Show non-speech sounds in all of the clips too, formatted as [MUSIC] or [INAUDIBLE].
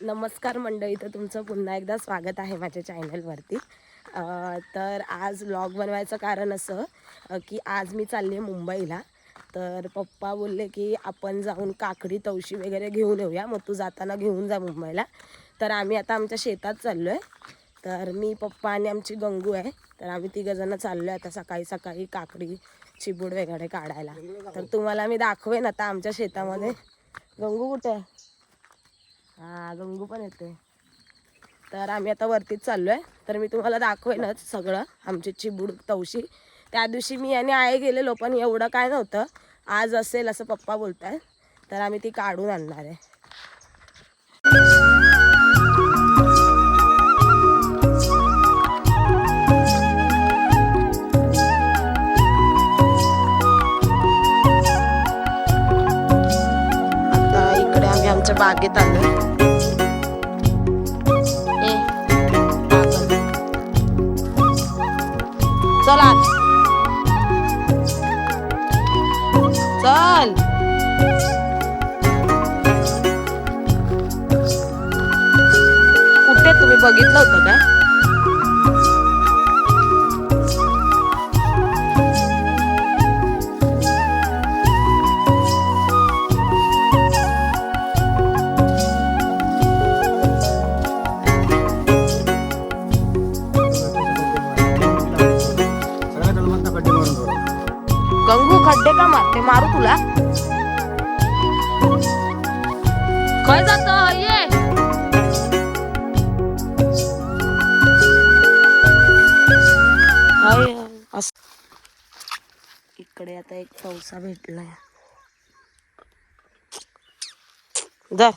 नमस्कार मंडळी तर तुमचं पुन्हा एकदा स्वागत आहे माझ्या चॅनलवरती. तर आज ब्लॉग बनवायचं कारण असं की आज मी चालली आहे मुंबईला. तर पप्पा बोलले की आपण जाऊन काकडी तवशी वगैरे घेऊन येऊया मग तू जाताना घेऊन जा मुंबईला. तर आम्ही आता आमच्या शेतात चाललो आहे तर मी पप्पा आणि आमची गंगू आहे. तर आम्ही तिघंजणं चाललो आहे आता सकाळी सकाळी काकडी चिबूड वगैरे काढायला. तर तुम्हाला मी दाखवेन आता आमच्या शेतामध्ये. गंगू कुठे आहे? हा गंगू पण येते तर आम्ही आता वरतीच चाललो आहे तर मी तुम्हाला दाखवेनच सगळं आमची चिबूड तवशी. त्या दिवशी मी आणि आई गेलेलो पण एवढं काय नव्हतं. आज असेल असं पप्पा बोलत आहे तर आम्ही ती काढून आणणार आहे. आता इकडे आम्ही आमच्या बागेत आलो कुठे तुम्ही बघितलं होतं का? गंगू खड्डे का मारते? मारू तुला? काय जात ये हाय, अस- इकडे आता एक चौसा भेटलाय जर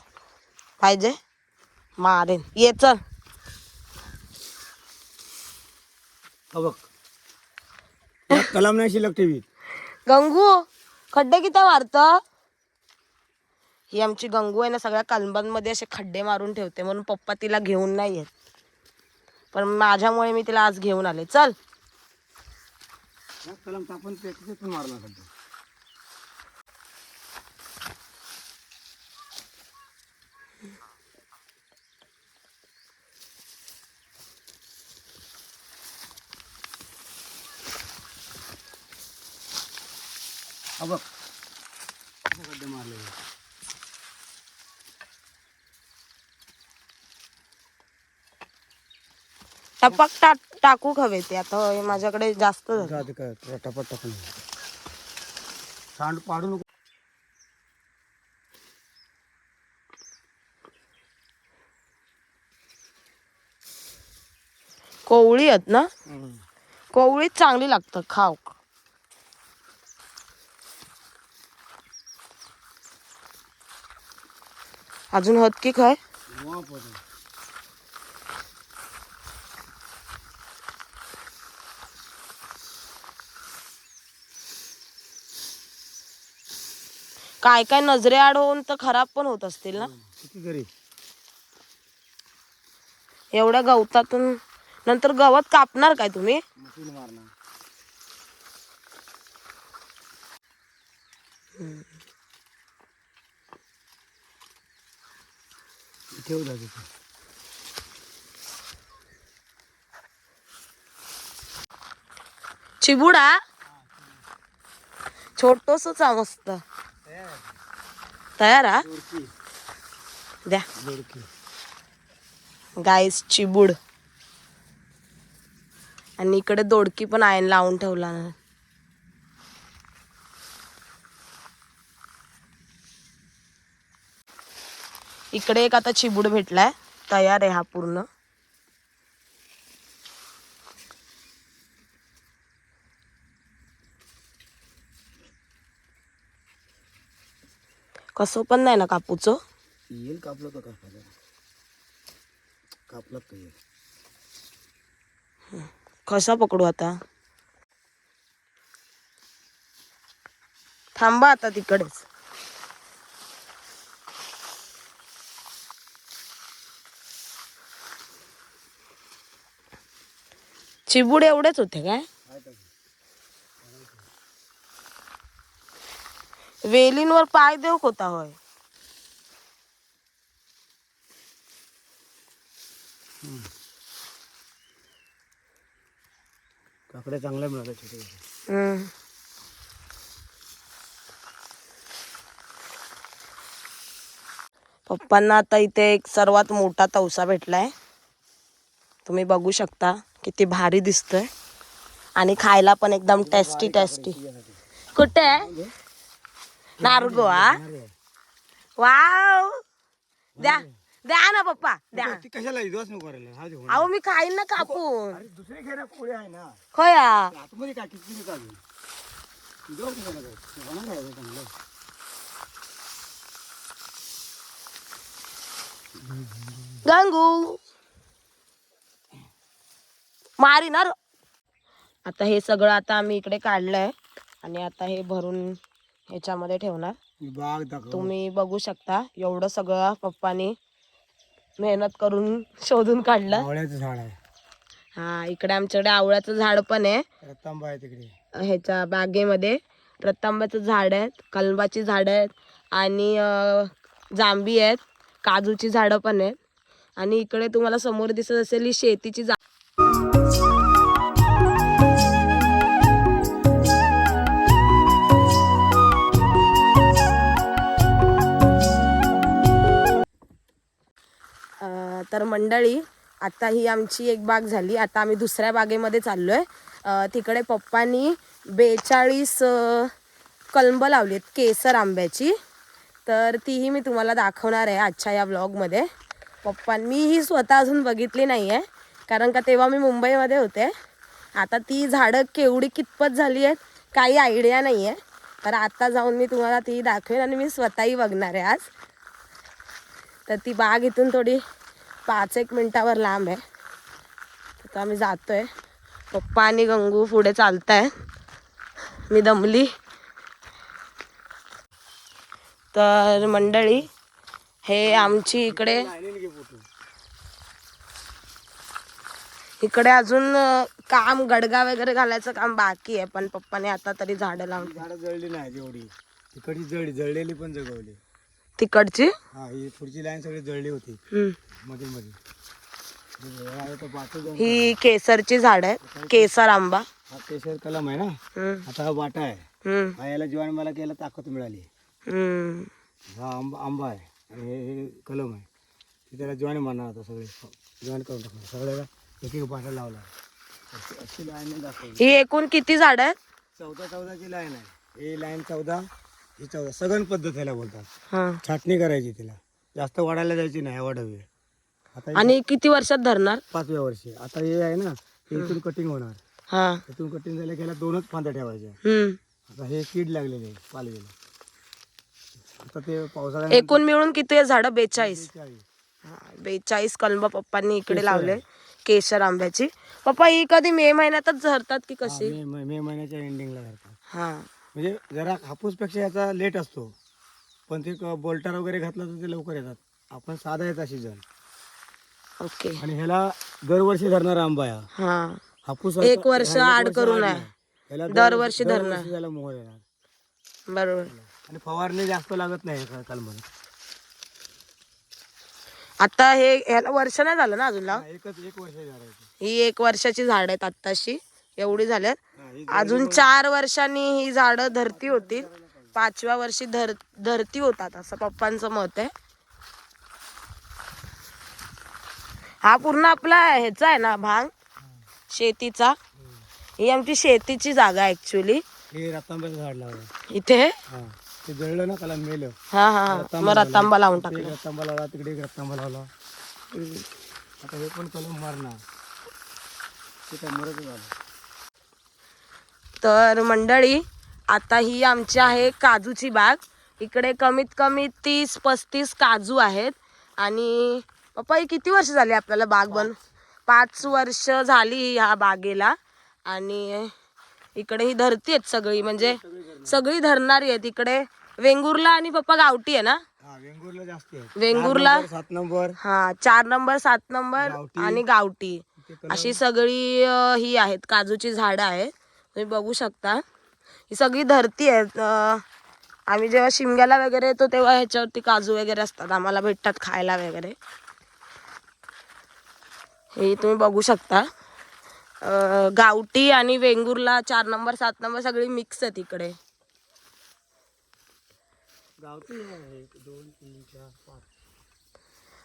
पाहिजे मारेन ये चल हा बघ कलाम नाही शिल्लक टीव्हीत गंगू खड्डे किती मारत ही आमची गंगू आहे ना सगळ्या कलबांमध्ये असे खड्डे मारून ठेवते म्हणून पप्पा तिला घेऊन नाही येत. पण माझ्यामुळे मी तिला आज घेऊन आले. चल. आपण मारला सध्या हा बघ कसे खड्डे मारले टपक टा टाकू हवे ते. आता हे माझ्याकडे जास्त झालं. जाते काय तुला टपट टाकून सांड पाडू नको. कोवळी आहेत ना? कोवळीच चांगली लागतं खाव अजून हत की काय वाप होतं. काय काय नजरे आड होऊन तर खराब पण होत असतील ना? किती एवढ्या गवतातून. नंतर गवत कापणार काय तुम्ही? मारणार. तिथे. चिबुडा? छोटोसच हा मस्त तयार हा? दोडकी द्या. गाईस चिबूड. आणि इकडे दोडकी पण आयन लावून ठेवला. इकडे एक आता चिबूड भेटलाय. तयार आहे हा पूर्ण. कसं पण नाही ना कापूचं? येईल कापलं तर कापायचं कापलं तर येईल. कसा पकडू आता? थांबा आता तिकडेच. चिबूड एवढेच होते काय? वेलींवर पाय देऊ होता होय. काकड्या चांगल्या मिळाल्या छोटे छोटे. पप्पांना आता इथे एक सर्वात मोठा तवसा भेटलाय. तुम्ही बघू शकता किती भारी दिसतोय. आणि खायला पण एकदम टेस्टी टेस्टी कुठे आहे? नारगो हा वाव द्या द्या ना पप्पा द्या ती कशाला दिवस नको करायला हा देऊ अहो मी खाईन ना कापून अरे दुसरे खेळ पोळी आहे ना खोया आतमध्ये काय किती चालू दिवस नको करायला. होणार आहे चांगलं गंगू मारिनार आता हे सगळं आता आम्ही इकडे काढलंय आणि आता हे भरून ह्याच्यामध्ये ठेवणार. मी बाग दाखव. तुम्ही बघू शकता एवढं सगळं पप्पानी मेहनत करून [LAUGHS] शोधून काढलं. आवळ्याचं झाड आहे. हा इकडे आमच्याकडे आवळ्याचं झाड पण आहे. रतांबा आहे तिकडे. ह्याच्या बागेमध्ये रतांब्याचं झाड आहेत कलबाची झाडं आहेत आणि जांभी आहेत काजूची झाडं पण आहेत. आणि इकडे तुम्हाला समोर दिसत असेल ही शेतीची जा तर मंडळी आता ही आमची एक बाग झाली. आता आम्ही दुसऱ्या बागेमध्ये चाललो आहे तिकडे पप्पांनी बेचाळीस कलंब लावली आहेत केसर आंब्याची. तर तीही मी तुम्हाला दाखवणार आहे आजच्या या ब्लॉगमध्ये पप्पां मी ही स्वतः अजून बघितली नाही आहे कारण का तेव्हा मी मुंबईमध्ये होते. आता ती झाडं केवढी कितपत झाली आहेत काही आयडिया नाही आहे तर आता जाऊन मी तुम्हाला ती दाखवेन आणि मी स्वतःही बघणार आहे आज. तर ती बाग इथून थोडी पाच एक मिनटावर लांब आहे. तर आम्ही जातो आहे पप्पा आणि गंगू पुढे चालताय. मी दमली. तर मंडळी हे आमची इकडे इकडे अजून काम गडगा वगैरे घालायचं काम बाकी आहे पण पप्पाने आता तरी झाडं लावली. झाडं जळली नाही जेवढी तिकडची जळली जळलेली पण जगवली. तिकडची? हा ही पुढची लाईन सगळी जळली होती. हम्म. मध्ये मध्ये हे केसरची झाड आहेत केसर आंबा. हा केशर कलम आहे ना? हम्म, आता हा बाटा आहे. हम्म, हा याला जीवाण मला केला ताकद मिळाली. हम्म. हा आंबा आंबा आहे. आणि हे हे कलम आहे. ते त्याला ज्वाइन मारणार आता सगळे. ज्वाइन करून टाकणार. सगळ्याला एक एक बाटा लावला. अशी अशी लाईन दाखवली. ही एकूण किती झाड आहेत? चौदा चौदाची लाईन आहे. ही लाईन चौदा ही चौदा सगळं पद्धत ह्याला बोलतात. हा. छाटणी करायची तिला. जास्त वाढायला जायची नाही वाढावी आता ही आणि किती वर्षात धरणार? पाचव्या वर्षी. आता हे आहे ना हे इथून कटिंग होणार. हा. इथून कटिंग झालं की ह्याला दोनच फांद्या ठेवायच्या. हम्म. आता हे कीड लागलेले आहे पालवीला. आता ते पावसाळ्यात एकूण मिळून किती झाडं? बेचाळीस. चाळीस हा, बेचाळीस कलम पप्पांनी इकडे लावले केशर आंब्याची. पप्पा ही कधी मे महिन्यातच धरतात की कशी? मे मे- मे महिन्याच्या एंडिंगला करतात हा. म्हणजे जरा हापूसपेक्षा याचा लेट असतो. पण ते बोल्टर वगैरे घातला तर ते लवकर येतात. आपण साधा येतात सीझन ओके. आणि ह्याला दरवर्षी धरणारा आंबा आहे हा. हा. हापूस एक वर्ष आड करून आहे ह्याला दर- दरवर्षी धरणार. दरवर्षी त्याला मोहर येणार. बरोबर. आणि फवारणी जास्त लागत नाही कालमध्ये. आता हे ह्याला वर्ष नाही झालं ना अजून एकच एक वर्ष झाडायचं ही एक वर्षाची झाड आहेत आत्ताशी. एवढी झाल्यात. अजून चार वर्षांनी ही झाडं धरती होतील. पाचव्या वर्षी धर धरती होतात असं पप्पांचं मत आहे. हा पूर्ण आपला ह्याचा आहे ना भाग? शेतीचा. ही आमची शेतीची जागा ऍक्च्युली रतांब्याचं झाड लावलं. इथे? हा ते जळलं ना त्याला मेलं. हा हा. मग रतांबा लावून टाकलं. रतांबा लावला तिकडे रतांबा लावला. आता हे पण कलम मारणार. ते काय मरत झालं. तर मंडळी आता ही आमची आहे काजूची बाग. इकडे कमीत कमी तीस पस्तीस काजू आहेत. आणि पप्पा ही किती वर्ष झाली आपल्याला बाग बन? पाच वर्ष झाली ह्या बागेला. आणि इकडे ही धरती आहेत सगळी. म्हणजे सगळी धरणारी आहेत. इकडे वेंगुर्ला आणि पप्पा गावठी आहे ना? हा वेंगुर्ला जास्त वेंगुर्ला? सात नंबर. हा चार नंबर सात नंबर. आणि गावठी. अशी सगळी ही आहेत. काजूची झाडं आहेत. तुम्ही बघू शकता. ही सगळी धरती आहेत अ, आम्ही जेव्हा शिमग्याला वगैरे येतो तेव्हा ह्याच्यावरती काजू वगैरे असतात. आम्हाला भेटतात खायला वगैरे. हे तुम्ही बघू शकता. गावठी आणि वेंगुर्ला चार नंबर सात नंबर सगळी मिक्स आहे. तिकडे आहे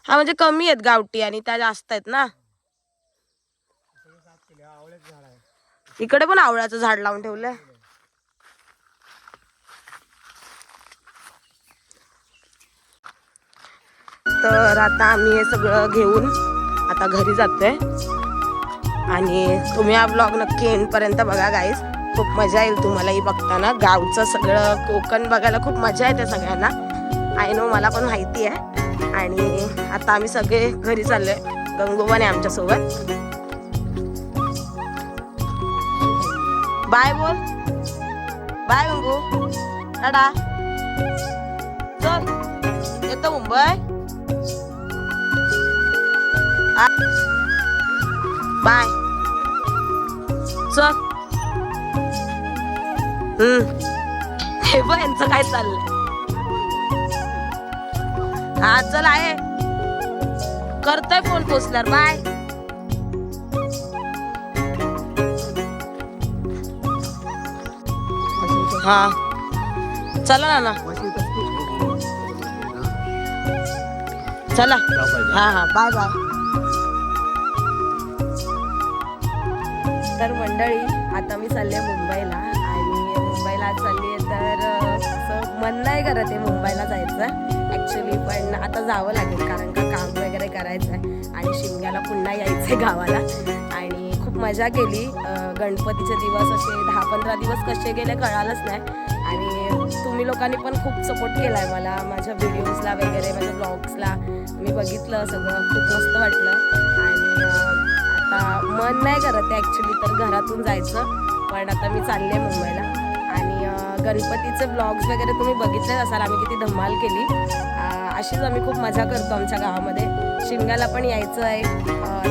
हा म्हणजे कमी आहेत गावठी आणि त्या जास्त आहेत ना सगळे साफ केले हा आवळ्याचं झाड आहे इकडे पण आवळ्याचं झाड लावून ठेवलंय. तर आता आम्ही हे सगळं घेऊन आता घरी जातोय. आणि तुम्ही हा ब्लॉग नक्की येईपर्यंत बघा गाईस खूप मजा येईल तुम्हालाही बघताना. गावचं सगळं कोकण बघायला खूप मजा येते सगळ्यांना. आय नो मला पण माहिती आहे. आणि आता आम्ही सगळे घरी चाललोय. गंगोबाने आमच्यासोबत. बाय बोल. बाय गंगू. टाटा. चल येतो मुंबई. बाय. चल. हे बघ यांचं काय चाललंय. हा चल आहे. करतोय फोन पोचल्यावर. बाय. हा. चला ना ना चला. हा हा बाय बाय तर मंडळी आता मी चालले मुंबईला आणि मुंबईला चालली आहे तर असं मन नाही करत आहे मुंबईला जायचं. ॲक्च्युली पण आता जावं लागेल कारण का काम वगैरे करायचं आहे आणि शिमग्याला पुन्हा यायचं आहे गावाला. आणि खूप मजा केली. गणपतीचे दिवस असे दहा पंधरा दिवस कसे गेले कळालंच नाही. आणि तुम्ही लोकांनी पण खूप सपोर्ट केला आहे मला माझ्या व्हिडिओजला वगैरे माझ्या ब्लॉग्सला मी बघितलं सगळं खूप मस्त वाटलं. आणि आता मन नाही करत आहे ॲक्च्युली तर घरातून जायचं. पण आता मी चालले मुंबईला. आणि गणपतीचे ब्लॉग्स वगैरे तुम्ही बघितलेच असाल. आम्ही किती धमाल केली. अशीच आम्ही खूप मजा करतो आमच्या गावामध्ये. शिमग्याला पण यायचं आहे.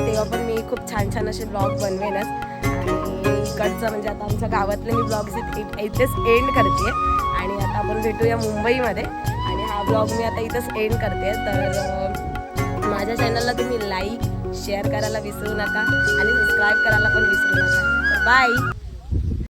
तेव्हा पण मी खूप छान छान असे ब्लॉग बनवेनच. आणि इकडचं म्हणजे आता आमच्या गावातले मी ब्लॉग्स इथेच एंड करते आणि आता आपण भेटूया मुंबईमध्ये. आणि हा ब्लॉग मी आता इथंच एंड करते तर माझ्या चॅनलला तुम्ही लाईक शेअर करायला विसरू नका. आणि सबस्क्राईब करायला पण विसरू नका. बाय